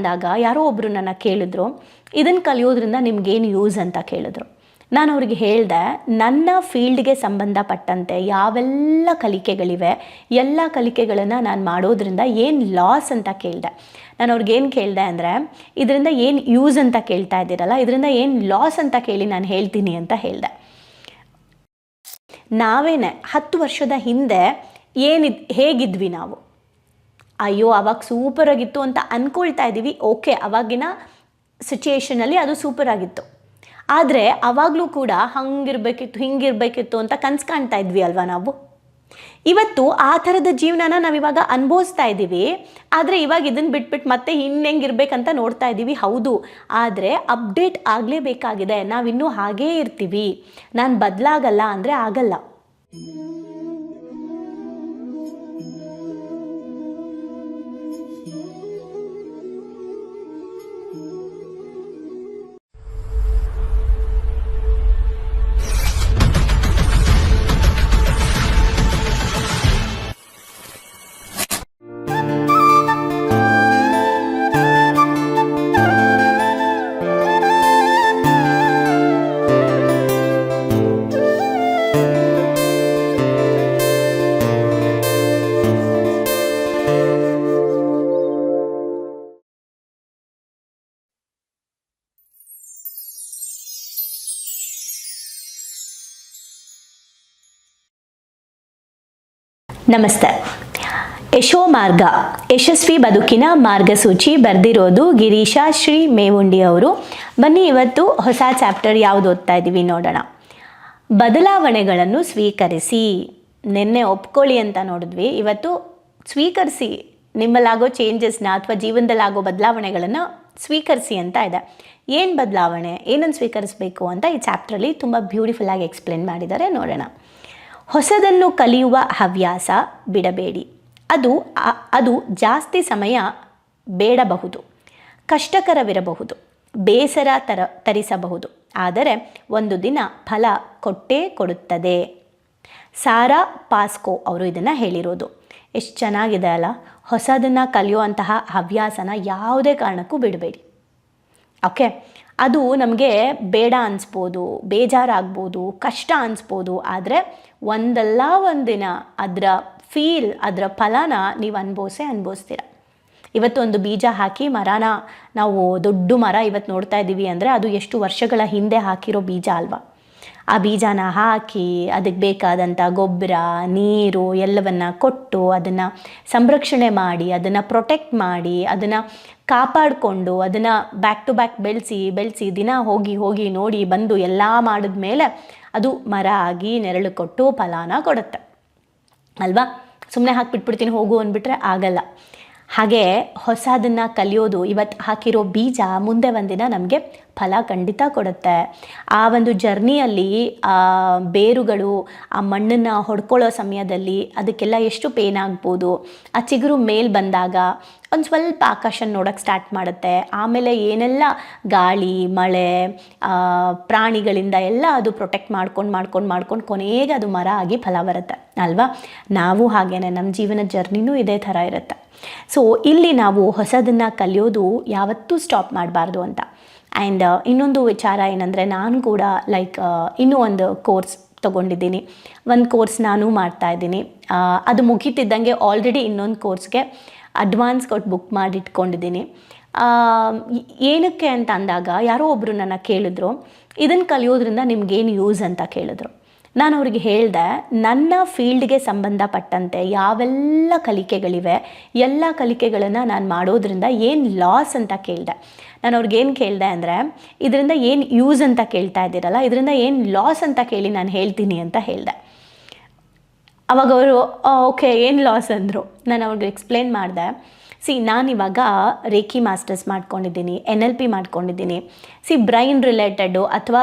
ಅಂದಾಗ ಯಾರೋ ಒಬ್ಬರು ನನ್ನ ಕೇಳಿದ್ರು ಇದನ್ನು ಕಲಿಯೋದ್ರಿಂದ ನಿಮ್ಗೇನು ಯೂಸ್ ಅಂತ ಕೇಳಿದ್ರು. ನಾನು ಅವ್ರಿಗೆ ಹೇಳಿದೆ, ನನ್ನ ಫೀಲ್ಡ್ಗೆ ಸಂಬಂಧಪಟ್ಟಂತೆ ಯಾವೆಲ್ಲ ಕಲಿಕೆಗಳಿವೆ, ಎಲ್ಲ ಕಲಿಕೆಗಳನ್ನು ನಾನು ಮಾಡೋದ್ರಿಂದ ಏನು ಲಾಸ್ ಅಂತ ಕೇಳಿದೆ. ನಾನು ಅವ್ರಿಗೆ ಏನು ಕೇಳಿದೆ ಅಂದರೆ, ಇದರಿಂದ ಏನು ಯೂಸ್ ಅಂತ ಕೇಳ್ತಾ ಇದ್ದೀರಲ್ಲ, ಇದರಿಂದ ಏನು ಲಾಸ್ ಅಂತ ಕೇಳಿ ನಾನು ಹೇಳ್ತೀನಿ ಅಂತ ಹೇಳಿದೆ. ನಾವೇನೆ ಹತ್ತು ವರ್ಷದ ಹಿಂದೆ ಏನಿದ್, ಹೇಗಿದ್ವಿ ನಾವು? ಅಯ್ಯೋ, ಅವಾಗ ಸೂಪರಾಗಿತ್ತು ಅಂತ ಅಂದ್ಕೊಳ್ತಾ ಇದ್ದೀವಿ. ಓಕೆ ಅವಾಗಿನ ಸಿಚುಯೇಷನಲ್ಲಿ ಅದು ಸೂಪರಾಗಿತ್ತು ಆದರೆ ಅವಾಗಲೂ ಕೂಡ ಹಂಗಿರಬೇಕಿತ್ತು, ಹಿಂಗಿರಬೇಕಿತ್ತು ಅಂತ ಕನ್ಸು ಕಾಣ್ತಾ ಇದ್ವಿ ಅಲ್ವಾ ನಾವು? ಇವತ್ತು ಆ ಥರದ ಜೀವನನ ನಾವಿವಾಗ ಅನುಭವಿಸ್ತಾ ಇದ್ದೀವಿ. ಆದರೆ ಇವಾಗ ಇದನ್ನು ಬಿಟ್ಬಿಟ್ಟು ಮತ್ತೆ ಇನ್ನೆಂಗಿರ್ಬೇಕಂತ ನೋಡ್ತಾ ಇದ್ದೀವಿ. ಹೌದು. ಆದರೆ ಅಪ್ಡೇಟ್ ಆಗಲೇಬೇಕಾಗಿದೆ. ನಾವಿನ್ನೂ ಹಾಗೇ ಇರ್ತೀವಿ. ನಾನು ಬದಲಾಗಲ್ಲ ಅಂದರೆ ಆಗಲ್ಲ. ನಮಸ್ತೆ. ಯಶೋ ಮಾರ್ಗ, ಯಶಸ್ವಿ ಬದುಕಿನ ಮಾರ್ಗಸೂಚಿ ಬರೆದಿರೋದು ಗಿರೀಶ ಶ್ರೀ ಮೇವುಂಡಿ ಅವರು. ಬನ್ನಿ ಇವತ್ತು ಹೊಸ ಚಾಪ್ಟರ್ ಯಾವುದು ಓದ್ತಾ ಇದ್ದೀವಿ ನೋಡೋಣ. ಬದಲಾವಣೆಗಳನ್ನು ಸ್ವೀಕರಿಸಿ. ನಿನ್ನೆ ಒಪ್ಕೊಳ್ಳಿ ಅಂತ ನೋಡಿದ್ವಿ. ಇವತ್ತು ಸ್ವೀಕರಿಸಿ. ನಿಮ್ಮಲ್ಲಾಗೋ ಚೇಂಜಸ್ನ ಅಥವಾ ಜೀವನದಲ್ಲಾಗೋ ಬದಲಾವಣೆಗಳನ್ನು ಸ್ವೀಕರಿಸಿ ಅಂತ ಇದೆ. ಏನು ಬದಲಾವಣೆ? ಏನನ್ನು ಸ್ವೀಕರಿಸಬೇಕು ಅಂತ ಈ ಚಾಪ್ಟ್ರಲ್ಲಿ ತುಂಬ ಬ್ಯೂಟಿಫುಲ್ಲಾಗಿ ಎಕ್ಸ್ಪ್ಲೇನ್ ಮಾಡಿದ್ದಾರೆ ನೋಡೋಣ. ಹೊಸದನ್ನು ಕಲಿಯುವ ಹವ್ಯಾಸ ಬಿಡಬೇಡಿ. ಅದು ಅದು ಜಾಸ್ತಿ ಸಮಯ ಬೇಡಬಹುದು. ಕಷ್ಟಕರವಿರಬಹುದು. ಬೇಸರ ತರ, ತರಿಸಬಹುದು. ಆದರೆ ಒಂದು ದಿನ ಫಲ ಕೊಟ್ಟೇ ಕೊಡುತ್ತದೆ. ಸಾರಾ ಪಾಸ್ಕೋ ಅವರು ಇದನ್ನು ಹೇಳಿರೋದು. ಎಷ್ಟು ಚೆನ್ನಾಗಿದೆ ಅಲ್ಲ? ಹೊಸದನ್ನು ಕಲಿಯುವಂತಹ ಹವ್ಯಾಸನ ಯಾವುದೇ ಕಾರಣಕ್ಕೂ ಬಿಡಬೇಡಿ. ಓಕೆ? ಅದು ನಮಗೆ ಬೇಡ ಅನ್ಸ್ಬೋದು, ಬೇಜಾರಾಗ್ಬೋದು, ಕಷ್ಟ ಅನ್ಸ್ಬೋದು, ಆದರೆ ಒಂದಲ್ಲ ಒಂದಿನ ಅದರ ಫೀಲ್ ಅದರ ಫಲನ ನೀವು ಅನುಭವಿಸೇ ಅನ್ಭವಿಸ್ತೀರ? ಇವತ್ತು ಒಂದು ಬೀಜ ಹಾಕಿ ಮರನ ನಾವು ದೊಡ್ಡ ಮರ ಇವತ್ತು ನೋಡ್ತಾ ಇದ್ದೀವಿ ಅಂದರೆ ಅದು ಎಷ್ಟು ವರ್ಷಗಳ ಹಿಂದೆ ಹಾಕಿರೋ ಬೀಜ ಅಲ್ವಾ? ಆ ಬೀಜನ ಹಾಕಿ ಅದಕ್ಕೆ ಬೇಕಾದಂಥ ಗೊಬ್ಬರ, ನೀರು ಎಲ್ಲವನ್ನು ಕೊಟ್ಟು ಅದನ್ನು ಸಂರಕ್ಷಣೆ ಮಾಡಿ, ಅದನ್ನು ಪ್ರೊಟೆಕ್ಟ್ ಮಾಡಿ, ಅದನ್ನು ಕಾಪಾಡಿಕೊಂಡು ಅದನ್ನು ಬ್ಯಾಕ್ ಟು ಬ್ಯಾಕ್ ಬೆಳೆಸಿ ಬೆಳೆಸಿ ದಿನ ಹೋಗಿ ಹೋಗಿ ನೋಡಿ ಬಂದು ಎಲ್ಲ ಮಾಡಿದ ಮೇಲೆ ಅದು ಮರ ಆಗಿ ನೆರಳು ಕೊಟ್ಟು ಫಲಾನ ಕೊಡುತ್ತೆ. ಅಲ್ವಾ? ಸುಮ್ಮನೆ ಹಾಕಿಬಿಟ್ಬಿಡ್ತೀನಿ, ಹೋಗು ಅಂದ್ಬಿಟ್ರೆ ಆಗಲ್ಲ. ಹಾಗೆ ಹೊಸದನ್ನು ಕಲಿಯೋದು ಇವತ್ತು ಹಾಕಿರೋ ಬೀಜ ಮುಂದೆ ಒಂದಿನ ನಮಗೆ ಫಲ ಖಂಡಿತ ಕೊಡುತ್ತೆ. ಆ ಒಂದು ಜರ್ನಿಯಲ್ಲಿ ಬೇರುಗಳು, ಆ ಮಣ್ಣನ್ನು ಹೊಡ್ಕೊಳ್ಳೋ ಸಮಯದಲ್ಲಿ ಅದಕ್ಕೆಲ್ಲ ಎಷ್ಟು ಪೇನ್ ಆಗ್ಬೋದು, ಆ ಚಿಗುರು ಮೇಲ್ ಬಂದಾಗ ಒಂದು ಸ್ವಲ್ಪ ಆಕಾಶ ನೋಡೋಕ್ಕೆ ಸ್ಟಾರ್ಟ್ ಮಾಡುತ್ತೆ. ಆಮೇಲೆ ಏನೆಲ್ಲ ಗಾಳಿ, ಮಳೆ ಪ್ರಾಣಿಗಳಿಂದ ಎಲ್ಲ ಅದು ಪ್ರೊಟೆಕ್ಟ್ ಮಾಡ್ಕೊಂಡು ಮಾಡ್ಕೊಂಡು ಮಾಡ್ಕೊಂಡು ಕೊನೆಗೆ ಅದು ಮರ ಆಗಿ ಫಲ ಬರುತ್ತೆ. ಅಲ್ವಾ? ನಾವು ಹಾಗೇನೆ ನಮ್ಮ ಜೀವನ ಜರ್ನಿನೂ ಇದೇ ಥರ ಇರುತ್ತೆ. ಸೊ ಇಲ್ಲಿ ನಾವು ಹೊಸದನ್ನು ಕಲಿಯೋದು ಯಾವತ್ತೂ ಸ್ಟಾಪ್ ಮಾಡಬಾರ್ದು ಅಂತ. ಆ್ಯಂಡ್ ಇನ್ನೊಂದು ವಿಚಾರ ಏನಂದರೆ ನಾನು ಕೂಡ ಲೈಕ್ ಇನ್ನೂ ಒಂದು ಕೋರ್ಸ್ ತೊಗೊಂಡಿದ್ದೀನಿ. ಒಂದು ಕೋರ್ಸ್ ನಾನು ಮಾಡ್ತಾ ಇದ್ದೀನಿ. ಅದು ಮುಗೀತಿದ್ದಂಗೆ ಆಲ್ರೆಡಿ ಇನ್ನೊಂದು ಕೋರ್ಸ್ಗೆ ಅಡ್ವಾನ್ಸ್ ಕೊಟ್ಟು ಬುಕ್ ಮಾಡಿ ಇಟ್ಕೊಂಡಿದ್ದೀನಿ ಆ, ಏನಕ್ಕೆ ಅಂತ ಅಂದಾಗ ಯಾರೋ ಒಬ್ಬರು ನನ್ನ ಕೇಳಿದ್ರು ಇದನ್ನು ಕಲಿಯೋದ್ರಿಂದ ನಿಮ್ಗೇನು ಯೂಸ್ ಅಂತ ಕೇಳಿದ್ರು. ನಾನು ಅವ್ರಿಗೆ ಹೇಳಿದೆ, ನನ್ನ ಫೀಲ್ಡ್ಗೆ ಸಂಬಂಧಪಟ್ಟಂತೆ ಯಾವೆಲ್ಲ ಕಲಿಕೆಗಳಿವೆ, ಎಲ್ಲ ಕಲಿಕೆಗಳನ್ನು ನಾನು ಮಾಡೋದ್ರಿಂದ ಏನು ಲಾಸ್ ಅಂತ ಕೇಳಿದೆ. ನಾನು ಅವ್ರಿಗೆ ಏನು ಕೇಳಿದೆ ಅಂದರೆ, ಇದರಿಂದ ಏನು ಯೂಸ್ ಅಂತ ಕೇಳ್ತಾ ಇದ್ದೀರಲ್ಲ, ಇದರಿಂದ ಏನು ಲಾಸ್ ಅಂತ ಕೇಳಿ ನಾನು ಹೇಳ್ತೀನಿ ಅಂತ ಹೇಳಿದೆ. ಅವಾಗ ಅವರು ಓಕೆ ಏನು ಲಾಸ್ ಅಂದರು. ನಾನು ಅವ್ರಿಗೆ ಎಕ್ಸ್ಪ್ಲೇನ್ ಮಾಡಿದೆ. ಸಿ ನಾನಿವಾಗ ರೇಖಿ ಮಾಸ್ಟರ್ಸ್ ಮಾಡ್ಕೊಂಡಿದ್ದೀನಿ ಎನ್ ಎಲ್ ಪಿ ಮಾಡ್ಕೊಂಡಿದ್ದೀನಿ. ಸಿ ಬ್ರೈನ್ ರಿಲೇಟೆಡು ಅಥವಾ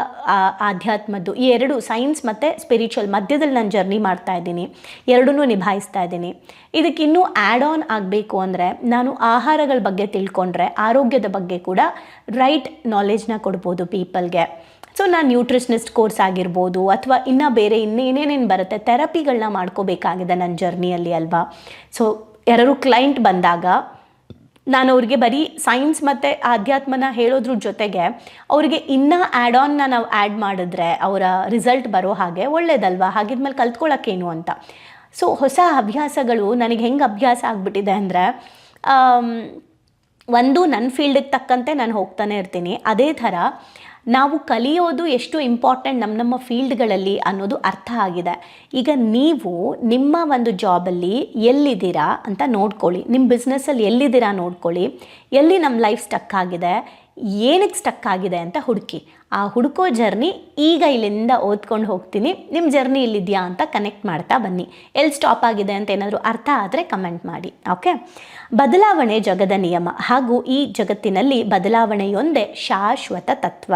ಆಧ್ಯಾತ್ಮದ್ದು, ಈ ಎರಡು ಸೈನ್ಸ್ ಮತ್ತು ಸ್ಪಿರಿಚುವಲ್ ಮಧ್ಯದಲ್ಲಿ ನಾನು ಜರ್ನಿ ಮಾಡ್ತಾ ಇದ್ದೀನಿ. ಎರಡನ್ನೂ ನಿಭಾಯಿಸ್ತಾ ಇದ್ದೀನಿ. ಇದಕ್ಕೆ ಇನ್ನೂ ಆ್ಯಡ್ ಆನ್ ಆಗಬೇಕು ಅಂದರೆ, ನಾನು ಆಹಾರಗಳ ಬಗ್ಗೆ ತಿಳ್ಕೊಂಡ್ರೆ, ಆರೋಗ್ಯದ ಬಗ್ಗೆ ಕೂಡ ರೈಟ್ ನಾಲೆಜ್ನ ಕೊಡ್ಬೋದು ಪೀಪಲ್ಗೆ ಸೊ ನಾನು ನ್ಯೂಟ್ರಿಷನಿಸ್ಟ್ ಕೋರ್ಸ್ ಆಗಿರ್ಬೋದು, ಅಥವಾ ಇನ್ನೂ ಬೇರೆ ಇನ್ನೇನೇನೇನು ಬರುತ್ತೆ ಥೆರಪಿಗಳನ್ನ ಮಾಡ್ಕೋಬೇಕಾಗಿದೆ ನನ್ನ ಜರ್ನಿಯಲ್ಲಿ ಅಲ್ವಾ? ಸೊ ಯಾರು ಕ್ಲೈಂಟ್ ಬಂದಾಗ ನಾನು ಅವ್ರಿಗೆ ಬರೀ ಸೈನ್ಸ್ ಮತ್ತು ಆಧ್ಯಾತ್ಮನ ಹೇಳೋದ್ರ ಜೊತೆಗೆ ಅವರಿಗೆ ಇನ್ನೂ ಆ್ಯಡ್ ಆನ್ನ ನಾವು ಆ್ಯಡ್ ಮಾಡಿದ್ರೆ ಅವರ ರಿಸಲ್ಟ್ ಬರೋ ಹಾಗೆ ಒಳ್ಳೇದಲ್ವಾ? ಹಾಗಿದ್ಮೇಲೆ ಕಲ್ತ್ಕೊಳ್ಳೋಕ್ಕೇನು ಅಂತ. ಸೊ ಹೊಸ ಅಭ್ಯಾಸಗಳು ನನಗೆ ಹೆಂಗೆ ಅಭ್ಯಾಸ ಆಗಿಬಿಟ್ಟಿದೆ ಅಂದರೆ ಒಂದು ನನ್ನ ಫೀಲ್ಡಿಗೆ ತಕ್ಕಂತೆ ನಾನು ಹೋಗ್ತಾನೆ ಇರ್ತೀನಿ. ಅದೇ ಥರ ನಾವು ಕಲಿಯೋದು ಎಷ್ಟು ಇಂಪಾರ್ಟೆಂಟ್ ನಮ್ಮ ನಮ್ಮ ಫೀಲ್ಡ್ಗಳಲ್ಲಿ ಅನ್ನೋದು ಅರ್ಥ ಆಗಿದೆ. ಈಗ ನೀವು ನಿಮ್ಮ ಒಂದು ಜಾಬಲ್ಲಿ ಎಲ್ಲಿದ್ದೀರಾ ಅಂತ ನೋಡ್ಕೊಳ್ಳಿ. ನಿಮ್ಮ ಬಿಸ್ನೆಸ್ಸಲ್ಲಿ ಎಲ್ಲಿದ್ದೀರಾ ನೋಡ್ಕೊಳ್ಳಿ. ಎಲ್ಲಿ ನಮ್ಮ ಲೈಫ್ ಸ್ಟಕ್ ಆಗಿದೆ? ಏನಕ್ಕೆ ಸ್ಟಕ್ ಆಗಿದೆ ಅಂತ ಹುಡುಕಿ. ಆ ಹುಡುಕೋ ಜರ್ನಿ ಈಗ ಇಲ್ಲಿಂದ ಓದ್ಕೊಂಡು ಹೋಗ್ತೀನಿ. ನಿಮ್ಮ ಜರ್ನಿ ಇಲ್ಲಿದೆಯಾ ಅಂತ ಕನೆಕ್ಟ್ ಮಾಡ್ತಾ ಬನ್ನಿ. ಎಲ್ಲಿ ಸ್ಟಾಪ್ ಆಗಿದೆ ಅಂತ ಏನಾದರೂ ಅರ್ಥ ಆದರೆ ಕಮೆಂಟ್ ಮಾಡಿ ಓಕೆ ಬದಲಾವಣೆ ಜಗದ ನಿಯಮ ಹಾಗೂ ಈ ಜಗತ್ತಿನಲ್ಲಿ ಬದಲಾವಣೆಯೊಂದೇ ಶಾಶ್ವತ ತತ್ವ.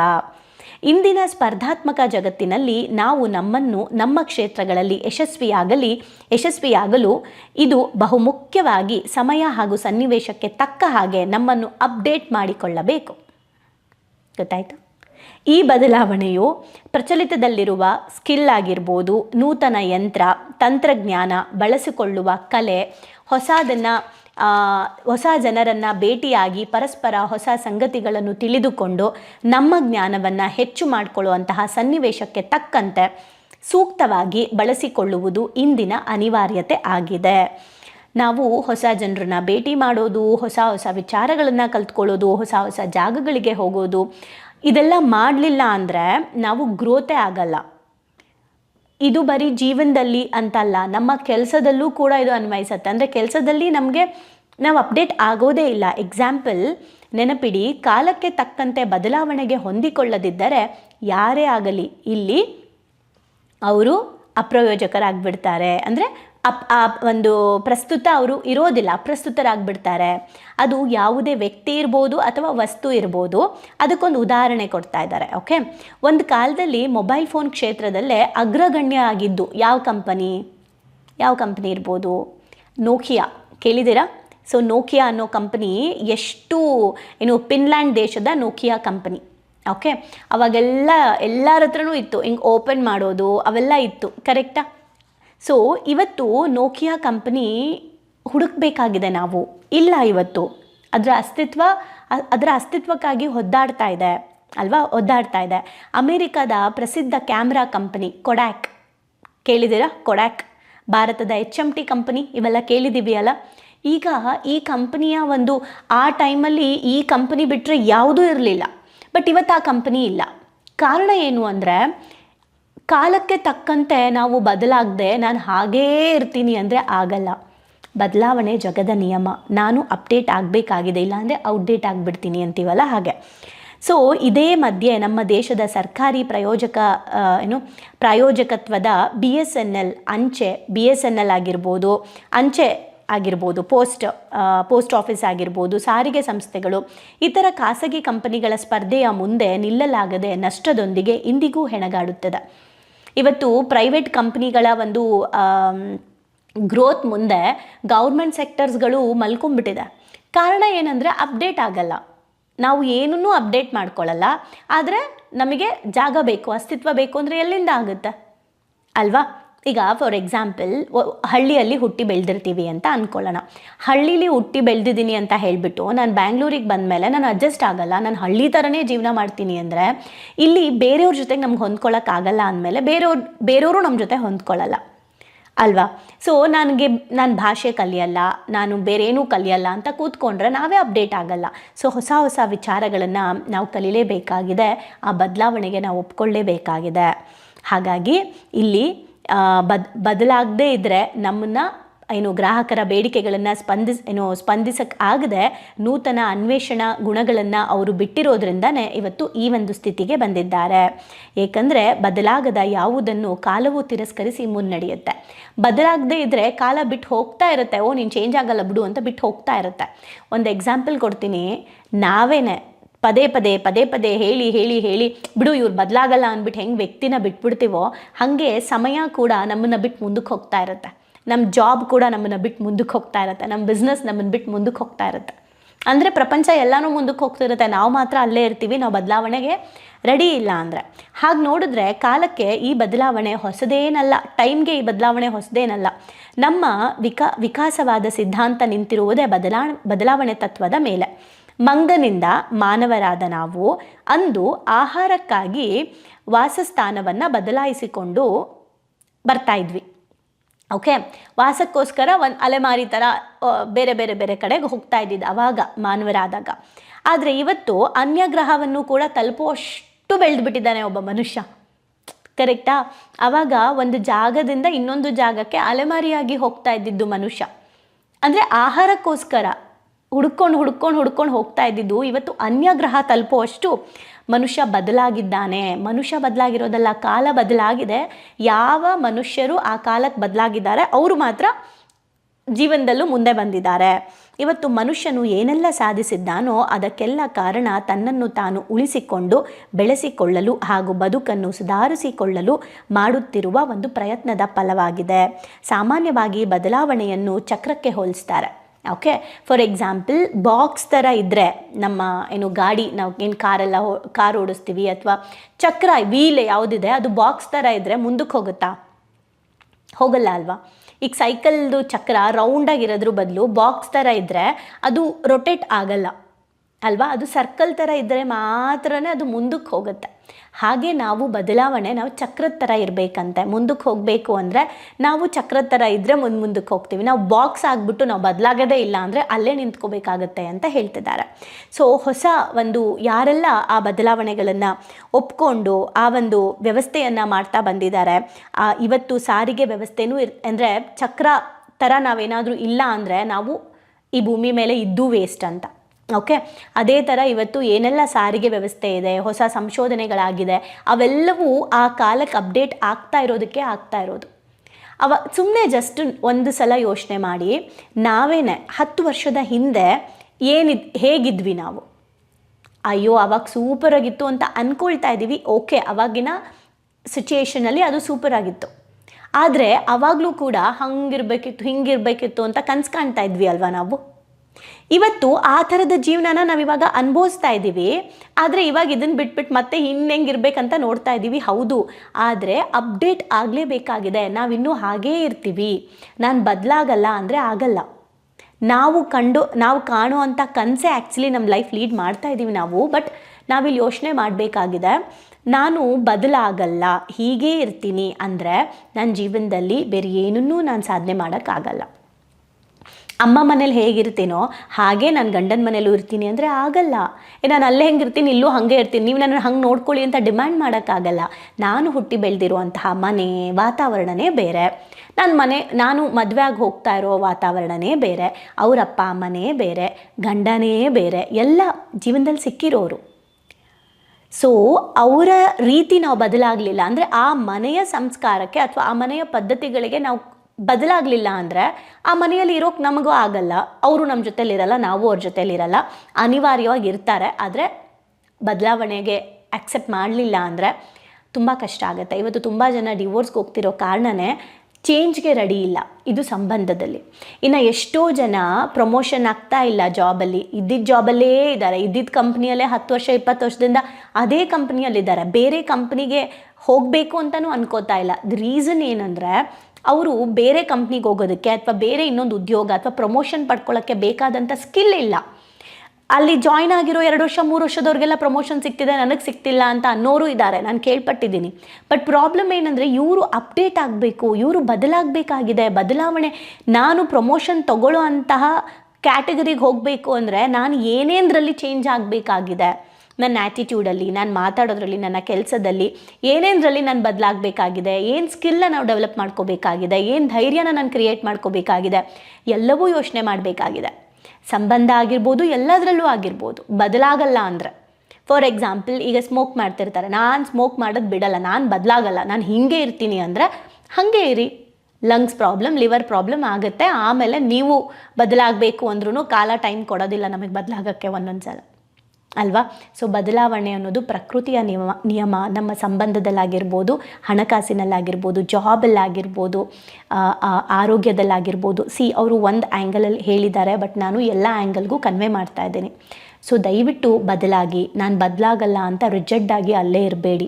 ಇಂದಿನ ಸ್ಪರ್ಧಾತ್ಮಕ ಜಗತ್ತಿನಲ್ಲಿ ನಾವು ನಮ್ಮನ್ನು, ನಮ್ಮ ಕ್ಷೇತ್ರಗಳಲ್ಲಿ ಯಶಸ್ವಿಯಾಗಲಿ, ಯಶಸ್ವಿಯಾಗಲು ಇದು ಬಹುಮುಖ್ಯವಾಗಿ ಸಮಯ ಹಾಗೂ ಸನ್ನಿವೇಶಕ್ಕೆ ತಕ್ಕ ಹಾಗೆ ನಮ್ಮನ್ನು ಅಪ್ಡೇಟ್ ಮಾಡಿಕೊಳ್ಳಬೇಕು. ಗೊತ್ತಾಯ್ತು? ಈ ಬದಲಾವಣೆಯು ಪ್ರಚಲಿತದಲ್ಲಿರುವ ಸ್ಕಿಲ್ ಆಗಿರ್ಬೋದು, ನೂತನ ಯಂತ್ರ, ತಂತ್ರಜ್ಞಾನ ಬಳಸಿಕೊಳ್ಳುವ ಕಲೆ, ಹೊಸದನ್ನು ಹೊಸ ಜನರನ್ನು ಭೇಟಿಯಾಗಿ ಪರಸ್ಪರ ಹೊಸ ಸಂಗತಿಗಳನ್ನು ತಿಳಿದುಕೊಂಡು ನಮ್ಮ ಜ್ಞಾನವನ್ನು ಹೆಚ್ಚು ಮಾಡಿಕೊಳ್ಳುವಂತಹ ಸನ್ನಿವೇಶಕ್ಕೆ ತಕ್ಕಂತೆ ಸೂಕ್ತವಾಗಿ ಬಳಸಿಕೊಳ್ಳುವುದು ಇಂದಿನ ಅನಿವಾರ್ಯತೆ ಆಗಿದೆ. ನಾವು ಹೊಸ ಜನರನ್ನ ಭೇಟಿ ಮಾಡೋದು, ಹೊಸ ಹೊಸ ವಿಚಾರಗಳನ್ನು ಕಲ್ತ್ಕೊಳ್ಳೋದು, ಹೊಸ ಹೊಸ ಜಾಗಗಳಿಗೆ ಹೋಗೋದು, ಇದೆಲ್ಲ ಮಾಡಲಿಲ್ಲ ಅಂದರೆ ನಾವು ಗ್ರೋತೆ ಆಗಲ್ಲ. ಇದು ಬರೀ ಜೀವನದಲ್ಲಿ ಅಂತಲ್ಲ, ನಮ್ಮ ಕೆಲಸದಲ್ಲೂ ಕೂಡ ಇದು ಅನ್ವಯಿಸುತ್ತೆ. ಅಂದರೆ ಕೆಲಸದಲ್ಲಿ ನಮಗೆ ನಾವು ಅಪ್ಡೇಟ್ ಆಗೋದೇ ಇಲ್ಲ. ಎಕ್ಸಾಂಪಲ್ ನೆನಪಿಡಿ, ಕಾಲಕ್ಕೆ ತಕ್ಕಂತೆ ಬದಲಾವಣೆಗೆ ಹೊಂದಿಕೊಳ್ಳದಿದ್ದರೆ ಯಾರೇ ಆಗಲಿ, ಇಲ್ಲಿ ಅವರು ಅಪ್ರಯೋಜಕರಾಗಿಬಿಡ್ತಾರೆ. ಅಂದರೆ ಅಪ್, ಆ ಒಂದು ಪ್ರಸ್ತುತ ಅವರು ಇರೋದಿಲ್ಲ ಅಪ್ರಸ್ತುತರಾಗ್ಬಿಡ್ತಾರೆ ಅದು ಯಾವುದೇ ವ್ಯಕ್ತಿ ಇರ್ಬೋದು ಅಥವಾ ವಸ್ತು ಇರ್ಬೋದು. ಅದಕ್ಕೊಂದು ಉದಾಹರಣೆ ಕೊಡ್ತಾ ಇದ್ದಾರೆ, ಓಕೆ? ಒಂದು ಕಾಲದಲ್ಲಿ ಮೊಬೈಲ್ ಫೋನ್ ಕ್ಷೇತ್ರದಲ್ಲೇ ಅಗ್ರಗಣ್ಯ ಆಗಿದ್ದು ಯಾವ ಕಂಪನಿ? ಯಾವ ಕಂಪನಿ ಇರ್ಬೋದು? ನೋಕಿಯಾ. ಕೇಳಿದ್ದೀರಾ? ಸೊ, ನೋಕಿಯಾ ಅನ್ನೋ ಕಂಪನಿ ಎಷ್ಟು, ಏನು ಫಿನ್ಲ್ಯಾಂಡ್ ದೇಶದ ನೋಕಿಯಾ ಕಂಪನಿ, ಓಕೆ? ಅವಾಗೆಲ್ಲ ಎಲ್ಲರ ಹತ್ರನೂ ಇತ್ತು, ಹಿಂಗೆ ಓಪನ್ ಮಾಡೋದು, ಅವೆಲ್ಲ ಇತ್ತು, ಕರೆಕ್ಟಾ? ಸೊ ಇವತ್ತು ನೋಕಿಯಾ ಕಂಪನಿ ಹುಡುಕ್ಬೇಕಾಗಿದೆ ನಾವು. ಇಲ್ಲ ಇವತ್ತು. ಅದರ ಅಸ್ತಿತ್ವ, ಅದರ ಅಸ್ತಿತ್ವಕ್ಕಾಗಿ ಒದ್ದಾಡ್ತಾ ಇದೆ. ಅಲ್ವಾ? ಒದ್ದಾಡ್ತಾ ಇದೆ. ಅಮೇರಿಕಾದ ಪ್ರಸಿದ್ಧ ಕ್ಯಾಮ್ರಾ ಕಂಪನಿ ಕೊಡ್ಯಾಕ್ ಕೇಳಿದ್ದೀರಾ? ಕೊಡ್ಯಾಕ್ ಭಾರತದ ಎಚ್ ಎಂ ಟಿ ಕಂಪನಿ ಇವೆಲ್ಲ ಕೇಳಿದ್ದೀವಿ ಅಲ್ಲ ಈಗ ಈ ಕಂಪನಿಯ ಒಂದು, ಆ ಟೈಮಲ್ಲಿ ಈ ಕಂಪನಿ ಬಿಟ್ಟರೆ ಯಾವುದೂ ಇರಲಿಲ್ಲ. ಬಟ್ ಇವತ್ತು ಆ ಕಂಪನಿ ಇಲ್ಲ. ಕಾರಣ ಏನು ಅಂದರೆ ಕಾಲಕ್ಕೆ ತಕ್ಕಂತೆ ನಾವು ಬದಲಾಗದೆ ನಾನು ಹಾಗೇ ಇರ್ತೀನಿ ಅಂದರೆ ಆಗಲ್ಲ. ಬದಲಾವಣೆ ಜಗದ ನಿಯಮ. ನಾನು ಅಪ್ಡೇಟ್ ಆಗಬೇಕಾಗಿದೆ, ಇಲ್ಲಾಂದರೆ ಔಟ್ಡೇಟ್ ಆಗಿಬಿಡ್ತೀನಿ ಅಂತೀವಲ್ಲ ಹಾಗೆ. ಸೊ ಇದೇ ಮಧ್ಯೆ ನಮ್ಮ ದೇಶದ ಸರ್ಕಾರಿ ಪ್ರಯೋಜಕ ಏನು, ಪ್ರಾಯೋಜಕತ್ವದ ಬಿ ಎಸ್ ಎನ್ ಎಲ್ ಅಂಚೆ ಬಿ ಎಸ್ ಎನ್ ಎಲ್ ಆಗಿರ್ಬೋದು, ಅಂಚೆ ಆಗಿರ್ಬೋದು, ಪೋಸ್ಟ್ ಪೋಸ್ಟ್ ಆಫೀಸ್ ಆಗಿರ್ಬೋದು, ಸಾರಿಗೆ ಸಂಸ್ಥೆಗಳು, ಇತರ ಖಾಸಗಿ ಕಂಪನಿಗಳ ಸ್ಪರ್ಧೆಯ ಮುಂದೆ ನಿಲ್ಲಲಾಗದೆ ನಷ್ಟದೊಂದಿಗೆ ಇಂದಿಗೂ ಹೆಣಗಾಡುತ್ತದೆ. ಇವತ್ತು ಪ್ರೈವೇಟ್ ಕಂಪ್ನಿಗಳ ಒಂದು ಗ್ರೋತ್ ಮುಂದೆ ಗೌರ್ಮೆಂಟ್ ಸೆಕ್ಟರ್ಸ್ಗಳು ಮಲ್ಕೊಂಡ್ಬಿಟ್ಟಿದೆ. ಕಾರಣ ಏನಂದರೆ ಅಪ್ಡೇಟ್ ಆಗಲ್ಲ. ನಾವು ಏನನ್ನೂ ಅಪ್ಡೇಟ್ ಮಾಡ್ಕೊಳ್ಳಲ್ಲ ಆದರೆ ನಮಗೆ ಜಾಗ ಬೇಕು, ಅಸ್ತಿತ್ವ ಬೇಕು ಅಂದರೆ ಎಲ್ಲಿಂದ ಆಗುತ್ತೆ? ಅಲ್ವಾ? ಈಗ ಫಾರ್ ಎಕ್ಸಾಂಪಲ್ ಹಳ್ಳಿಯಲ್ಲಿ ಹುಟ್ಟಿ ಬೆಳೆದಿರ್ತೀವಿ ಅಂತ ಅಂದ್ಕೊಳ್ಳೋಣ ಹಳ್ಳೀಲಿ ಹುಟ್ಟಿ ಬೆಳೆದಿದ್ದೀನಿ ಅಂತ ಹೇಳಿಬಿಟ್ಟು ನಾನು ಬ್ಯಾಂಗ್ಳೂರಿಗೆ ಬಂದಮೇಲೆ ನಾನು ಅಡ್ಜಸ್ಟ್ ಆಗಲ್ಲ, ನಾನು ಹಳ್ಳಿ ಥರನೇ ಜೀವನ ಮಾಡ್ತೀನಿ ಅಂದರೆ ಇಲ್ಲಿ ಬೇರೆಯವ್ರ ಜೊತೆಗೆ ನಮ್ಗೆ ಹೊಂದ್ಕೊಳ್ಳೋಕ್ಕಾಗಲ್ಲ ಅಂದಮೇಲೆ ಬೇರೆಯವ್ರ, ಬೇರೆಯವರು ನಮ್ಮ ಜೊತೆ ಹೊಂದ್ಕೊಳ್ಳಲ್ಲ ಅಲ್ವಾ? ಸೊ ನನಗೆ, ನಾನು ಭಾಷೆ ಕಲಿಯಲ್ಲ, ನಾನು ಬೇರೇನೂ ಕಲಿಯಲ್ಲ ಅಂತ ಕೂತ್ಕೊಂಡ್ರೆ ನಾವೇ ಅಪ್ಡೇಟ್ ಆಗಲ್ಲ. ಸೊ ಹೊಸ ಹೊಸ ವಿಚಾರಗಳನ್ನು ನಾವು ಕಲೀಲೇಬೇಕಾಗಿದೆ, ಆ ಬದಲಾವಣೆಗೆ ನಾವು ಒಪ್ಕೊಳ್ಳೇಬೇಕಾಗಿದೆ. ಹಾಗಾಗಿ ಇಲ್ಲಿ ಬದ್, ಬದಲಾಗದೇ ಇದ್ದರೆ ನಮ್ಮನ್ನು ಏನು ಗ್ರಾಹಕರ ಬೇಡಿಕೆಗಳನ್ನು ಸ್ಪಂದಿಸ್, ಏನು ಸ್ಪಂದಿಸಕ್ಕೆ ಆಗದೆ ನೂತನ ಅನ್ವೇಷಣಾ ಗುಣಗಳನ್ನು ಅವರು ಬಿಟ್ಟಿರೋದ್ರಿಂದನೇ ಇವತ್ತು ಈ ಒಂದು ಸ್ಥಿತಿಗೆ ಬಂದಿದ್ದಾರೆ. ಏಕೆಂದರೆ ಬದಲಾಗದ ಯಾವುದನ್ನು ಕಾಲವು ತಿರಸ್ಕರಿಸಿ ಮುನ್ನಡೆಯುತ್ತೆ. ಬದಲಾಗದೇ ಇದ್ದರೆ ಕಾಲ ಬಿಟ್ಟು ಹೋಗ್ತಾ ಇರುತ್ತೆ, ಓ ನೀನು ಚೇಂಜ್ ಆಗಲ್ಲ ಬಿಡು ಅಂತ ಬಿಟ್ಟು ಹೋಗ್ತಾ ಇರುತ್ತೆ. ಒಂದು ಎಕ್ಸಾಂಪಲ್ ಕೊಡ್ತೀನಿ. ನಾವೇನೆ ಪದೇ ಪದೇ ಪದೇ ಪದೇ ಹೇಳಿ ಹೇಳಿ ಹೇಳಿ, ಬಿಡು, ಇವ್ರು ಬದಲಾಗಲ್ಲ ಅಂದ್ಬಿಟ್ಟು ಹೆಂಗೆ ವ್ಯಕ್ತಿನ ಬಿಟ್ಬಿಡ್ತೀವೋ, ಹಾಗೆ ಸಮಯ ಕೂಡ ನಮ್ಮನ್ನು ಬಿಟ್ಟು ಮುಂದಕ್ಕೆ ಹೋಗ್ತಾ ಇರುತ್ತೆ. ನಮ್ಮ ಜಾಬ್ ಕೂಡ ನಮ್ಮನ್ನು ಬಿಟ್ಟು ಮುಂದಕ್ಕೆ ಹೋಗ್ತಾ ಇರುತ್ತೆ. ನಮ್ಮ ಬಿಸ್ನೆಸ್ ನಮ್ಮನ್ನು ಬಿಟ್ಟು ಮುಂದಕ್ಕೆ ಹೋಗ್ತಾ ಇರುತ್ತೆ. ಅಂದರೆ ಪ್ರಪಂಚ ಎಲ್ಲನೂ ಮುಂದಕ್ಕೆ ಹೋಗ್ತಿರುತ್ತೆ. ನಾವು ಮಾತ್ರ ಅಲ್ಲೇ ಇರ್ತೀವಿ, ನಾವು ಬದಲಾವಣೆಗೆ ರೆಡಿ ಇಲ್ಲ ಅಂದರೆ. ಹಾಗೆ ನೋಡಿದ್ರೆ ಕಾಲಕ್ಕೆ ಈ ಬದಲಾವಣೆ ಹೊಸದೇನಲ್ಲ, ಟೈಮ್ಗೆ ಈ ಬದಲಾವಣೆ ಹೊಸದೇನಲ್ಲ. ನಮ್ಮ ವಿಕಾ, ವಿಕಾಸವಾದ ಸಿದ್ಧಾಂತ ನಿಂತಿರುವುದೇ ಬದಲಾ ಬದಲಾವಣೆ ತತ್ವದ ಮೇಲೆ. ಮಂಗನಿಂದ ಮಾನವರಾದ ನಾವು. ಅಂದು ಆಹಾರಕ್ಕಾಗಿ ವಾಸಸ್ಥಾನವನ್ನು ಬದಲಾಯಿಸಿಕೊಂಡು ಬರ್ತಾ ಇದ್ವಿ. ಓಕೆ ವಾಸಕ್ಕೋಸ್ಕರ ಒಂದು ಅಲೆಮಾರಿ ಥರ ಬೇರೆ ಬೇರೆ ಬೇರೆ ಕಡೆಗೆ ಹೋಗ್ತಾ ಇದ್ದಿದ್ದು ಅವಾಗ ಮಾನವರಾದಾಗ. ಆದರೆ ಇವತ್ತು ಅನ್ಯ ಗ್ರಹವನ್ನು ಕೂಡ ತಲುಪುವಷ್ಟು ಬೆಳೆದುಬಿಟ್ಟಿದ್ದಾನೆ ಒಬ್ಬ ಮನುಷ್ಯ. ಕರೆಕ್ಟಾ ಆವಾಗ ಒಂದು ಜಾಗದಿಂದ ಇನ್ನೊಂದು ಜಾಗಕ್ಕೆ ಅಲೆಮಾರಿಯಾಗಿ ಹೋಗ್ತಾ ಇದ್ದಿದ್ದು ಮನುಷ್ಯ. ಅಂದರೆ ಆಹಾರಕ್ಕೋಸ್ಕರ ಹುಡ್ಕೊಂಡು ಹುಡ್ಕೊಂಡು ಹುಡ್ಕೊಂಡು ಹೋಗ್ತಾ ಇದ್ದಿದ್ದು. ಇವತ್ತು ಅನ್ಯ ಗ್ರಹ ತಲುಪುವಷ್ಟು ಮನುಷ್ಯ ಬದಲಾಗಿದ್ದಾನೆ. ಮನುಷ್ಯ ಬದಲಾಗಿರೋದಲ್ಲ, ಕಾಲ ಬದಲಾಗಿದೆ. ಯಾವ ಮನುಷ್ಯರು ಆ ಕಾಲಕ್ಕೆ ಬದಲಾಗಿದ್ದಾರೆ, ಅವರು ಮಾತ್ರ ಜೀವನದಲ್ಲೂ ಮುಂದೆ ಬಂದಿದ್ದಾರೆ. ಇವತ್ತು ಮನುಷ್ಯನು ಏನೆಲ್ಲ ಸಾಧಿಸಿದ್ದಾನೋ ಅದಕ್ಕೆಲ್ಲ ಕಾರಣ ತನ್ನನ್ನು ತಾನು ಉಳಿಸಿಕೊಂಡು, ಬೆಳೆಸಿಕೊಳ್ಳಲು ಹಾಗೂ ಬದುಕನ್ನು ಸುಧಾರಿಸಿಕೊಳ್ಳಲು ಮಾಡುತ್ತಿರುವ ಒಂದು ಪ್ರಯತ್ನದ ಫಲವಾಗಿದೆ. ಸಾಮಾನ್ಯವಾಗಿ ಬದಲಾವಣೆಯನ್ನು ಚಕ್ರಕ್ಕೆ ಹೋಲಿಸ್ತಾರೆ. ಓಕೆ ಫಾರ್ ಎಕ್ಸಾಂಪಲ್ ಬಾಕ್ಸ್ ಥರ ಇದ್ದರೆ ನಮ್ಮ ಏನು ಗಾಡಿ, ನಾವು ಏನು ಕಾರೆಲ್ಲ ಕಾರ್ ಓಡಿಸ್ತೀವಿ ಅಥವಾ ಚಕ್ರ ವೀಲ್ ಯಾವುದಿದೆ, ಅದು ಬಾಕ್ಸ್ ಥರ ಇದ್ದರೆ ಮುಂದಕ್ಕೆ ಹೋಗುತ್ತಾ? ಹೋಗಲ್ಲ ಅಲ್ವಾ? ಈಗ ಸೈಕಲ್ದು ಚಕ್ರ ರೌಂಡಾಗಿರೋದ್ರ ಬದಲು ಬಾಕ್ಸ್ ಥರ ಇದ್ದರೆ ಅದು ರೊಟೇಟ್ ಆಗಲ್ಲ. ಅಲ್ವಾ? ಅದು ಸರ್ಕಲ್ ಥರ ಇದ್ದರೆ ಮಾತ್ರನೇ ಅದು ಮುಂದಕ್ಕೆ ಹೋಗುತ್ತೆ. ಹಾಗೆ ನಾವು ಬದಲಾವಣೆ, ನಾವು ಚಕ್ರದ ಥರ ಇರಬೇಕಂತೆ. ಮುಂದಕ್ಕೆ ಹೋಗಬೇಕು ಅಂದರೆ ನಾವು ಚಕ್ರದ ಥರ ಇದ್ದರೆ ಮುಂದೆ ಮುಂದಕ್ಕೆ ಹೋಗ್ತೀವಿ. ನಾವು ಬಾಕ್ಸ್ ಆಗಿಬಿಟ್ಟು ನಾವು ಬದಲಾಗೋದೇ ಇಲ್ಲ ಅಂದರೆ ಅಲ್ಲೇ ನಿಂತ್ಕೋಬೇಕಾಗತ್ತೆ ಅಂತ ಹೇಳ್ತಿದ್ದಾರೆ. ಸೊ ಹೊಸ ಒಂದು ಯಾರೆಲ್ಲ ಆ ಬದಲಾವಣೆಗಳನ್ನು ಒಪ್ಕೊಂಡು ಆ ಒಂದು ವ್ಯವಸ್ಥೆಯನ್ನು ಮಾಡ್ತಾ ಬಂದಿದ್ದಾರೆ, ಆ ಇವತ್ತು ಸಾರಿಗೆ ವ್ಯವಸ್ಥೆನೂ ಇರ್, ಅಂದರೆ ಚಕ್ರ ಥರ ನಾವೇನಾದರೂ ಇಲ್ಲ ಅಂದರೆ ನಾವು ಈ ಭೂಮಿ ಮೇಲೆ ಇದ್ದೂ ವೇಸ್ಟ್ ಅಂತ. ಓಕೆ ಅದೇ ಥರ ಇವತ್ತು ಏನೆಲ್ಲ ಸಾರಿಗೆ ವ್ಯವಸ್ಥೆ ಇದೆ, ಹೊಸ ಸಂಶೋಧನೆಗಳಾಗಿದೆ, ಅವೆಲ್ಲವೂ ಆ ಕಾಲಕ್ಕೆ ಅಪ್ಡೇಟ್ ಆಗ್ತಾ ಇರೋದಕ್ಕೆ ಆಗ್ತಾ ಇರೋದು. ಅವ ಸುಮ್ಮನೆ ಜಸ್ಟ್ ಒಂದು ಸಲ ಯೋಚನೆ ಮಾಡಿ, ನಾವೇನೆ ಹತ್ತು ವರ್ಷದ ಹಿಂದೆ ಏನಿದ್, ಹೇಗಿದ್ವಿ ನಾವು? ಅಯ್ಯೋ, ಅವಾಗ ಸೂಪರ್ ಆಗಿತ್ತು ಅಂತ ಅಂದ್ಕೊಳ್ತಾ ಇದ್ದೀವಿ. ಓಕೆ ಅವಾಗಿನ ಸಿಚುಯೇಷನಲ್ಲಿ ಅದು ಸೂಪರ್ ಆಗಿತ್ತು. ಆದರೆ ಅವಾಗಲೂ ಕೂಡ ಹಂಗಿರ್ಬೇಕಿತ್ತು, ಹಿಂಗಿರ್ಬೇಕಿತ್ತು ಅಂತ ಕನ್ಸು ಕಾಣ್ತಾ ಇದ್ವಿ ಅಲ್ವಾ ನಾವು? ಇವತ್ತು ಆ ಥರದ ಜೀವನನ ನಾವಿವಾಗ ಅನುಭವಿಸ್ತಾ ಇದ್ದೀವಿ. ಆದರೆ ಇವಾಗ ಇದನ್ನು ಬಿಟ್ಬಿಟ್ಟು ಮತ್ತೆ ಇನ್ನೆಂಗಿರ್ಬೇಕಂತ ನೋಡ್ತಾ ಇದ್ದೀವಿ. ಹೌದು. ಆದರೆ ಅಪ್ಡೇಟ್ ಆಗಲೇಬೇಕಾಗಿದೆ. ನಾವಿನ್ನೂ ಹಾಗೇ ಇರ್ತೀವಿ. ನಾನು ಬದಲಾಗಲ್ಲ ಅಂದರೆ ಆಗಲ್ಲ. ನಾವು ಕಂಡು, ನಾವು ಕಾಣುವಂಥ ಕನಸೆ ಆ್ಯಕ್ಚುಲಿ ನಮ್ಮ ಲೈಫ್ ಲೀಡ್ ಮಾಡ್ತಾ ಇದ್ದೀವಿ ನಾವು. ಬಟ್ ನಾವಿಲ್ಲಿ ಯೋಚನೆ ಮಾಡಬೇಕಾಗಿದೆ. ನಾನು ಬದಲಾಗಲ್ಲ, ಹೀಗೇ ಇರ್ತೀನಿ ಅಂದರೆ ನನ್ನ ಜೀವನದಲ್ಲಿ ಬೇರೆ ಏನನ್ನೂ ನಾನು ಸಾಧನೆ ಮಾಡೋಕ್ಕಾಗಲ್ಲ. ಅಮ್ಮ ಮನೇಲಿ ಹೇಗಿರ್ತೀನೋ ಹಾಗೆ ನಾನು ಗಂಡನ ಮನೇಲೂ ಇರ್ತೀನಿ ಅಂದರೆ ಆಗಲ್ಲ. ಏ, ನಾನು ಅಲ್ಲೇ ಹೆಂಗಿರ್ತೀನಿ, ಇಲ್ಲೂ ಹಾಗೆ ಇರ್ತೀನಿ, ನೀವು ನನ್ನ ಹಂಗೆ ನೋಡ್ಕೊಳ್ಳಿ ಅಂತ ಡಿಮ್ಯಾಂಡ್ ಮಾಡೋಕ್ಕಾಗಲ್ಲ. ನಾನು ಹುಟ್ಟಿ ಬೆಳೆದಿರುವಂತಹ ಮನೆ ವಾತಾವರಣನೇ ಬೇರೆ. ನನ್ನ ಮನೆ, ನಾನು ಮದುವೆ ಆಗಿ ಹೋಗ್ತಾ ಇರೋ ವಾತಾವರಣನೇ ಬೇರೆ, ಅವರಪ್ಪ ಅಮ್ಮನೇ ಬೇರೆ, ಗಂಡನೇ ಬೇರೆ, ಎಲ್ಲ ಜೀವನದಲ್ಲಿ ಸಿಕ್ಕಿರೋರು. ಸೊ ಅವರ ರೀತಿ ನಾವು ಬದಲಾಗಲಿಲ್ಲ. ಅಂದರೆ ಆ ಮನೆಯ ಸಂಸ್ಕಾರಕ್ಕೆ ಅಥವಾ ಆ ಮನೆಯ ಪದ್ಧತಿಗಳಿಗೆ ನಾವು ಬದಲಾಗಲಿಲ್ಲ ಅಂದರೆ ಆ ಮನೆಯಲ್ಲಿ ಇರೋಕ್ಕೆ ನಮಗೂ ಆಗಲ್ಲ, ಅವರು ನಮ್ಮ ಜೊತೆಲಿರಲ್ಲ, ನಾವು ಅವ್ರ ಜೊತೆಯಲ್ಲಿರಲ್ಲ ಅನಿವಾರ್ಯವಾಗಿ ಇರ್ತಾರೆ ಆದರೆ ಬದಲಾವಣೆಗೆ ಅಕ್ಸೆಪ್ಟ್ ಮಾಡಲಿಲ್ಲ ಅಂದರೆ ತುಂಬ ಕಷ್ಟ ಆಗುತ್ತೆ. ಇವತ್ತು ತುಂಬ ಜನ ಡಿವೋರ್ಸ್ಗೆ ಹೋಗ್ತಿರೋ ಕಾರಣನೇ ಚೇಂಜ್ಗೆ ರೆಡಿ ಇಲ್ಲ ಇದು ಸಂಬಂಧದಲ್ಲಿ. ಇನ್ನು ಎಷ್ಟೋ ಜನ ಪ್ರಮೋಷನ್ ಆಗ್ತಾ ಇಲ್ಲ ಜಾಬಲ್ಲಿ ಇದ್ದಿದ್ದ ಜಾಬಲ್ಲೇ ಇದ್ದಾರೆ. ಇದ್ದಿದ್ದ ಕಂಪ್ನಿಯಲ್ಲೇ ಹತ್ತು ವರ್ಷ, ಇಪ್ಪತ್ತು ವರ್ಷದಿಂದ ಅದೇ ಕಂಪ್ನಿಯಲ್ಲಿದ್ದಾರೆ ಬೇರೆ ಕಂಪ್ನಿಗೆ ಹೋಗಬೇಕು ಅಂತಲೂ ಅನ್ಕೋತಾ ಇಲ್ಲ. ದ ರೀಸನ್ ಏನಂದರೆ ಅವರು ಬೇರೆ ಕಂಪ್ನಿಗೆ ಹೋಗೋದಕ್ಕೆ ಅಥವಾ ಬೇರೆ ಇನ್ನೊಂದು ಉದ್ಯೋಗ ಅಥವಾ ಪ್ರಮೋಷನ್ ಪಡ್ಕೊಳ್ಳೋಕ್ಕೆ ಬೇಕಾದಂಥ ಸ್ಕಿಲ್ ಇಲ್ಲ. ಅಲ್ಲಿ ಜಾಯ್ನ್ ಆಗಿರೋ ಎರಡು ವರ್ಷ, ಮೂರು ವರ್ಷದವ್ರಿಗೆಲ್ಲ ಪ್ರಮೋಷನ್ ಸಿಗ್ತಿದೆ, ನನಗೆ ಸಿಗ್ತಿಲ್ಲ ಅಂತ ಅನ್ನೋರು ಇದ್ದಾರೆ. ನಾನು ಕೇಳ್ಪಟ್ಟಿದ್ದೀನಿ. ಬಟ್ ಪ್ರಾಬ್ಲಮ್ ಏನಂದರೆ ಇವರು ಅಪ್ಡೇಟ್ ಆಗಬೇಕು, ಇವರು ಬದಲಾಗಬೇಕಾಗಿದೆ. ಬದಲಾವಣೆ, ನಾನು ಪ್ರಮೋಷನ್ ತಗೊಳ್ಳೋ ಅಂತಹ ಕ್ಯಾಟಗರಿಗೆ ಹೋಗಬೇಕು ಅಂದರೆ ನಾನು ಏನೇನರಲ್ಲಿ ಚೇಂಜ್ ಆಗಬೇಕಾಗಿದೆ? ನನ್ನ ಆ್ಯಟಿಟ್ಯೂಡಲ್ಲಿ ನಾನು ಮಾತಾಡೋದ್ರಲ್ಲಿ, ನನ್ನ ಕೆಲಸದಲ್ಲಿ ಏನೇನರಲ್ಲಿ ನಾನು ಬದಲಾಗಬೇಕಾಗಿದೆ, ಏನು ಸ್ಕಿಲ್ನ ನಾವು ಡೆವಲಪ್ ಮಾಡ್ಕೋಬೇಕಾಗಿದೆ, ಏನು ಧೈರ್ಯನ ನಾನು ಕ್ರಿಯೇಟ್ ಮಾಡ್ಕೋಬೇಕಾಗಿದೆ, ಎಲ್ಲವೂ ಯೋಚನೆ ಮಾಡಬೇಕಾಗಿದೆ. ಸಂಬಂಧ ಆಗಿರ್ಬೋದು, ಎಲ್ಲದರಲ್ಲೂ ಆಗಿರ್ಬೋದು. ಬದಲಾಗಲ್ಲ ಅಂದರೆ. ಫಾರ್ ಎಕ್ಸಾಂಪಲ್ ಈಗ ಸ್ಮೋಕ್ ಮಾಡ್ತಿರ್ತಾರೆ. ನಾನು ಸ್ಮೋಕ್ ಮಾಡೋದು ಬಿಡಲ್ಲ, ನಾನು ಬದಲಾಗಲ್ಲ, ನಾನು ಹೀಗೆ ಇರ್ತೀನಿ ಅಂದರೆ, ಹಾಗೆ ಇರಿ. ಲಂಗ್ಸ್ ಪ್ರಾಬ್ಲಮ್ ಲಿವರ್ ಪ್ರಾಬ್ಲಮ್ ಆಗುತ್ತೆ. ಆಮೇಲೆ ನೀವು ಬದಲಾಗಬೇಕು ಅಂದ್ರೂ ಕಾಲ ಟೈಮ್ ಕೊಡೋದಿಲ್ಲ ನಮಗೆ ಬದಲಾಗೋಕ್ಕೆ ಒಂದೊಂದು ಸಲ ಅಲ್ವಾ? ಸೊ ಬದಲಾವಣೆ ಅನ್ನೋದು ಪ್ರಕೃತಿಯ ನಿಯಮ ನಿಯಮ, ನಮ್ಮ ಸಂಬಂಧದಲ್ಲಾಗಿರ್ಬೋದು, ಹಣಕಾಸಿನಲ್ಲಾಗಿರ್ಬೋದು ಜಾಬಲ್ಲಾಗಿರ್ಬೋದು ಆರೋಗ್ಯದಲ್ಲಾಗಿರ್ಬೋದು. ಸಿ ಅವರು ಒಂದು ಆ್ಯಂಗಲಲ್ಲಿ ಹೇಳಿದ್ದಾರೆ ಬಟ್ ನಾನು ಎಲ್ಲ ಆ್ಯಂಗಲ್ಗೂ ಕನ್ವೆ ಮಾಡ್ತಾ ಇದ್ದೀನಿ. ಸೊ ದಯವಿಟ್ಟು ಬದಲಾಗಿ, ನಾನು ಬದಲಾಗಲ್ಲ ಅಂತ ರಿಜೆಕ್ಟಾಗಿ ಅಲ್ಲೇ ಇರಬೇಡಿ.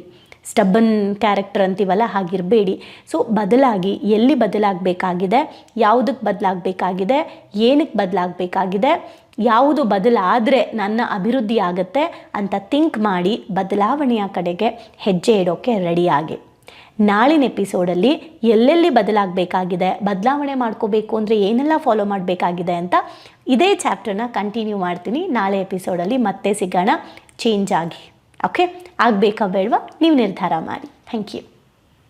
ಸ್ಟಬ್ಬನ್ ಕ್ಯಾರೆಕ್ಟರ್ ಅಂತೀವಲ್ಲ, ಹಾಗಿರಬೇಡಿ. ಸೊ ಬದಲಾಗಿ ಎಲ್ಲಿ ಬದಲಾಗಬೇಕಾಗಿದೆ ಯಾವುದಕ್ಕೆ ಬದಲಾಗಬೇಕಾಗಿದೆ ಏನಕ್ಕೆ ಬದಲಾಗಬೇಕಾಗಿದೆ ಯಾವುದು ಬದಲಾದರೆ ನನ್ನ ಅಭಿವೃದ್ಧಿ ಆಗುತ್ತೆ ಅಂತ ಥಿಂಕ್ ಮಾಡಿ ಬದಲಾವಣೆಯ ಕಡೆಗೆ ಹೆಜ್ಜೆ ಇಡೋಕ್ಕೆ ರೆಡಿಯಾಗಿ. ನಾಳಿನ ಎಪಿಸೋಡಲ್ಲಿ ಎಲ್ಲೆಲ್ಲಿ ಬದಲಾಗಬೇಕಾಗಿದೆ, ಬದಲಾವಣೆ ಮಾಡ್ಕೋಬೇಕು ಅಂದರೆ ಏನೆಲ್ಲ ಫಾಲೋ ಮಾಡಬೇಕಾಗಿದೆ ಅಂತ ಇದೇ ಚಾಪ್ಟರ್ನ ಕಂಟಿನ್ಯೂ ಮಾಡ್ತೀನಿ. ನಾಳೆ ಎಪಿಸೋಡಲ್ಲಿ ಮತ್ತೆ ಸಿಗೋಣ. ಚೇಂಜ್ ಆಗಿ. ಓಕೆ ಆಗಬೇಕಾ ಬೇಡವಾ? ನೀವು ನಿರ್ಧಾರ ಮಾಡಿ. Thank you